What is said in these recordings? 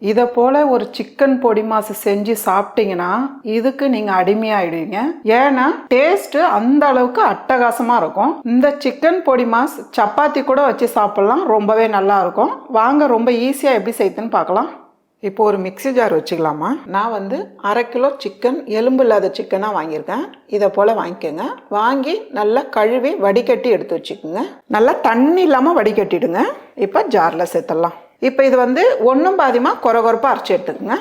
இதை போல ஒரு சிக்கன் பொடி மாசு செஞ்சு சாப்பிட்டீங்கன்னா இதுக்கு நீங்க அடிமையாயிடுவீங்க. ஏன்னா டேஸ்ட் அந்த அளவுக்கு அட்டகாசமா இருக்கும். இந்த சிக்கன் பொடி மாஸ் சப்பாத்தி கூட வச்சு சாப்பிடலாம். ரொம்பவே நல்லா இருக்கும். வாங்க ரொம்ப ஈஸியா எப்படி செய்யுதுன்னு பார்க்கலாம். இப்போ ஒரு மிக்ஸி ஜார் வச்சுக்கலாமா? நான் வந்து அரை கிலோ சிக்கன் எலும்பு இல்லாத சிக்கனாக வாங்கியிருக்கேன். இதை போல் வாங்கிக்கோங்க. வாங்கி நல்லா கழுவி வடிகட்டி எடுத்து வச்சுக்கோங்க. நல்லா தண்ணி இல்லாமல் வடிகட்டிடுங்க. இப்போ ஜாரில் சேர்த்துடலாம். இப்போ இது வந்து ஒன்றும் பாதிமாக குறை குறைப்பாக அரைச்சி எடுத்துக்கோங்க.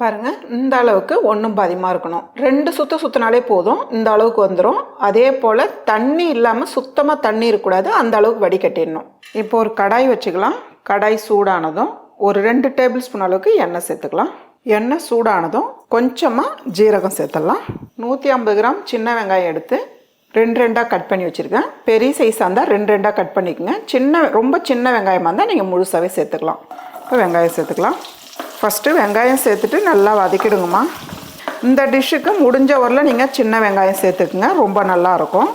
பாருங்கள் இந்த அளவுக்கு ஒன்றும் பாதிமாக இருக்கணும். ரெண்டு சுற்று சுற்றினாலே போதும் இந்த அளவுக்கு வந்துடும் அதே போல் தண்ணி இல்லாமல் சுத்தமாக தண்ணி இருக்கக்கூடாது அந்த அளவுக்கு வடிகட்டிடணும். இப்போ ஒரு கடாய் வச்சுக்கலாம். கடாய் சூடானதும் ஒரு ரெண்டு டேபிள் ஸ்பூன் அளவுக்கு எண்ணெய் சேர்த்துக்கலாம். எண்ணெய் சூடானதும் கொஞ்சமாக ஜீரகம் சேர்த்துடலாம். நூற்றி ஐம்பது கிராம் சின்ன வெங்காயம் எடுத்து ரெண்டு ரெண்டாக கட் பண்ணி வச்சுருக்கேன். பெரிய சைஸாக இருந்தால் ரெண்டு ரெண்டாக கட் பண்ணிக்கோங்க. சின்ன ரொம்ப சின்ன வெங்காயமாக இருந்தால் நீங்கள் முழுசாகவே சேர்த்துக்கலாம். இப்போ வெங்காயம் சேர்த்துக்கலாம். ஃபஸ்ட்டு வெங்காயம் சேர்த்துட்டு நல்லா வதக்கிடுங்கம்மா. இந்த டிஷ்ஷுக்கு முடிஞ்ச வரல நீங்கள் சின்ன வெங்காயம் சேர்த்துக்குங்க. ரொம்ப நல்லாயிருக்கும்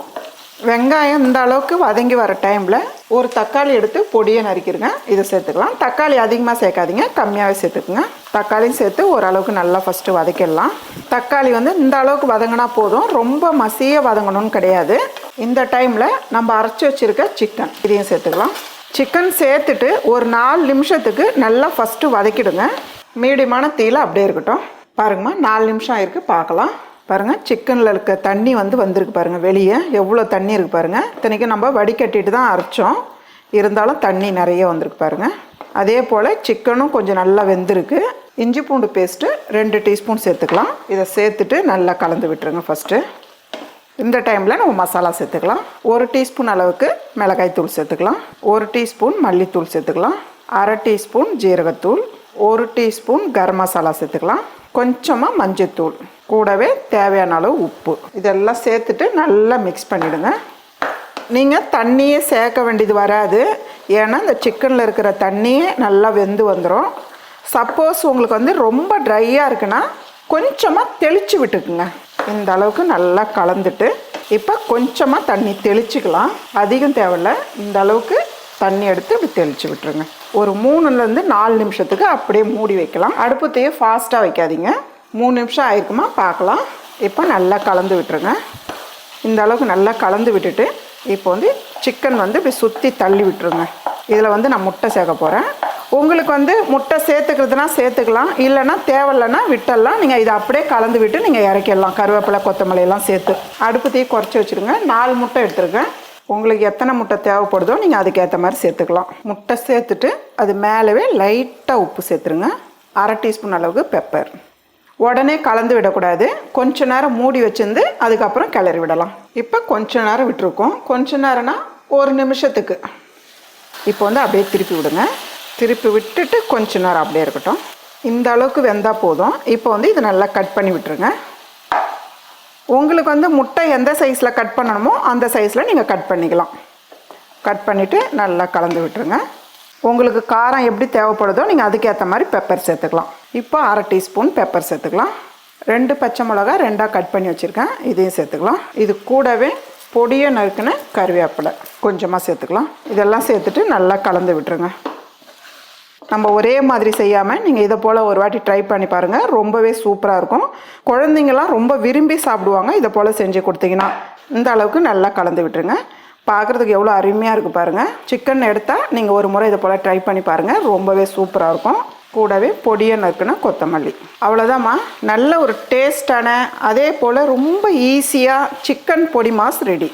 வெங்காயம் இந்த அளவுக்கு வதங்கி வர டைமில் ஒரு தக்காளி எடுத்து பொடியை நறுக்கிடுங்க இதை சேர்த்துக்கலாம். தக்காளி அதிகமாக சேர்க்காதீங்க. கம்மியாகவே சேர்த்துக்குங்க. தக்காளியும் சேர்த்து ஓரளவுக்கு நல்லா ஃபஸ்ட்டு வதக்கிடலாம். தக்காளி வந்து இந்த அளவுக்கு வதங்கினா போதும். ரொம்ப மசிய வதங்கணும்னு கிடையாது. இந்த டைமில் நம்ம அரைச்சி வச்சுருக்க சிக்கன் இதையும் சேர்த்துக்கலாம். சிக்கன் சேர்த்துட்டு ஒரு நாலு நிமிஷத்துக்கு நல்லா ஃபஸ்ட்டு வதக்கிடுங்க. மீடியமான தீயில அப்படியே இருக்கட்டும். பாருங்கம்மா நாலு நிமிஷம் ஆயிருக்கு. பார்க்கலாம். பாருங்கள் சிக்கனில் இருக்க தண்ணி வந்து வந்திருக்கு பாருங்கள் வெளியே. எவ்வளோ தண்ணி இருக்குது பாருங்கள் இத்தனைக்கும் நம்ம வடிகட்டிட்டு தான் அரைச்சோம். இருந்தாலும் தண்ணி நிறைய வந்திருக்கு பாருங்கள் அதே போல் சிக்கனும் கொஞ்சம் நல்லா வெந்திருக்கு. இஞ்சி பூண்டு பேஸ்ட்டு ரெண்டு டீஸ்பூன் சேர்த்துக்கலாம். இதை சேர்த்துட்டு நல்லா கலந்து விட்டுருங்க ஃபஸ்ட்டு இந்த டைமில் நம்ம மசாலா சேர்த்துக்கலாம். ஒரு டீஸ்பூன் அளவுக்கு மிளகாய் தூள் சேர்த்துக்கலாம். ஒரு டீஸ்பூன் மல்லித்தூள் சேர்த்துக்கலாம். அரை டீஸ்பூன் ஜீரகத்தூள். ஒரு டீஸ்பூன் கரம் மசாலா சேர்த்துக்கலாம். கொஞ்சமாக மஞ்சத்தூள் கூடவே தேவையான அளவு உப்பு. இதெல்லாம் சேர்த்துட்டு நல்லா மிக்ஸ் பண்ணிவிடுங்க நீங்கள் தண்ணியே சேர்க்க வேண்டியது வராது. ஏன்னா இந்த சிக்கனில் இருக்கிற தண்ணியே நல்லா வெந்து வந்துடும் சப்போஸ் உங்களுக்கு வந்து ரொம்ப ட்ரையாக இருக்குன்னா கொஞ்சமாக தெளித்து விட்டுக்குங்க. இந்த அளவுக்கு நல்லா கலந்துட்டு இப்போ கொஞ்சமாக தண்ணி தெளிச்சுக்கலாம். அதிகம் தேவையில்ல. இந்த அளவுக்கு தண்ணி எடுத்து இப்படி தெளித்து விட்டுருங்க. ஒரு மூணுலேருந்து நாலு நிமிஷத்துக்கு அப்படியே மூடி வைக்கலாம். அடுப்பத்தையே ஃபாஸ்ட்டாக வைக்காதீங்க. மூணு நிமிஷம் ஆயிருக்குமா? பார்க்கலாம். இப்போ நல்லா கலந்து விட்டுருங்க. இந்த அளவுக்கு நல்லா கலந்து விட்டுட்டு இப்போ வந்து சிக்கன் வந்து இப்படி சுற்றி தள்ளி விட்டுருங்க. இதில் வந்து நான் முட்டை சேர்க்க போகிறேன் உங்களுக்கு வந்து முட்டை சேர்த்துக்கிறதுனா சேர்த்துக்கலாம். இல்லைன்னா தேவையில்லைன்னா விட்டுடலாம். நீங்கள் இதை அப்படியே கலந்து விட்டு நீங்கள் இறக்கிடலாம். கருவேப்பிலை கொத்தமல்லி எல்லாம் சேர்த்து. அடுப்பு தீ குறைச்சி வச்சுருங்க. நாலு முட்டை எடுத்துருக்கேன் உங்களுக்கு எத்தனை முட்டை தேவைப்படுதோ நீங்கள் அதுக்கேற்ற மாதிரி சேர்த்துக்கலாம். முட்டை சேர்த்துட்டு அது மேலவே லைட்டாக உப்பு சேர்த்துருங்க. அரை டீஸ்பூன் அளவுக்கு பெப்பர். உடனே கலந்து விடக்கூடாது. கொஞ்ச நேரம் மூடி வச்சிருந்து அதுக்கப்புறம் கிளறி விடலாம். இப்போ கொஞ்ச நேரம் விட்டுருக்கோம். கொஞ்ச நேரம்னா ஒரு நிமிஷத்துக்கு. இப்போ வந்து அப்படியே திருப்பி விடுங்க. திருப்பி விட்டுட்டு கொஞ்ச நேரம் அப்படியே இருக்கட்டும். இந்த அளவுக்கு வெந்தால் போதும். இப்போ வந்து இதை நல்லா கட் பண்ணி விட்டுருங்க. உங்களுக்கு வந்து முட்டை எந்த சைஸில் கட் பண்ணணுமோ அந்த சைஸில் நீங்கள் கட் பண்ணிக்கலாம். கட் பண்ணிவிட்டு நல்லா கலந்து விட்டுருங்க. உங்களுக்கு காரம் எப்படி தேவைப்படுதோ நீங்கள் அதுக்கேற்ற மாதிரி பெப்பர் சேர்த்துக்கலாம். இப்போ அரை டீஸ்பூன் பெப்பர் சேர்த்துக்கலாம். ரெண்டு பச்சை மிளகா ரெண்டாக கட் பண்ணி வச்சுருக்கேன். இதையும் சேர்த்துக்கலாம். இது கூடவே பொடியை நறுக்கின கருவேப்பிலை கொஞ்சமாக சேர்த்துக்கலாம். இதெல்லாம் சேர்த்துட்டு நல்லா கலந்து விட்டுருங்க. நம்ம ஒரே மாதிரி செய்யாமல் நீங்கள் இதை போல் ஒரு வாட்டி ட்ரை பண்ணி பாருங்கள் ரொம்பவே சூப்பராக இருக்கும். குழந்தைங்களாம் ரொம்ப விரும்பி சாப்பிடுவாங்க. இதை போல் செஞ்சு கொடுத்தீங்கன்னா இந்த அளவுக்கு நல்லா கலந்து விட்டுருங்க. பார்க்குறதுக்கு எவ்வளோ அருமையாக இருக்குது பாருங்கள் சிக்கன் எடுத்தால் நீங்கள் ஒரு முறை இதை போல் ட்ரை பண்ணி பாருங்கள் ரொம்பவே சூப்பராக இருக்கும். கூடவே பொடியை நறுக்குன கொத்தமல்லி. அவ்வளோதாம்மா நல்ல ஒரு டேஸ்டான அதே போல் ரொம்ப ஈஸியாக சிக்கன் பொடி மாஸ் ரெடி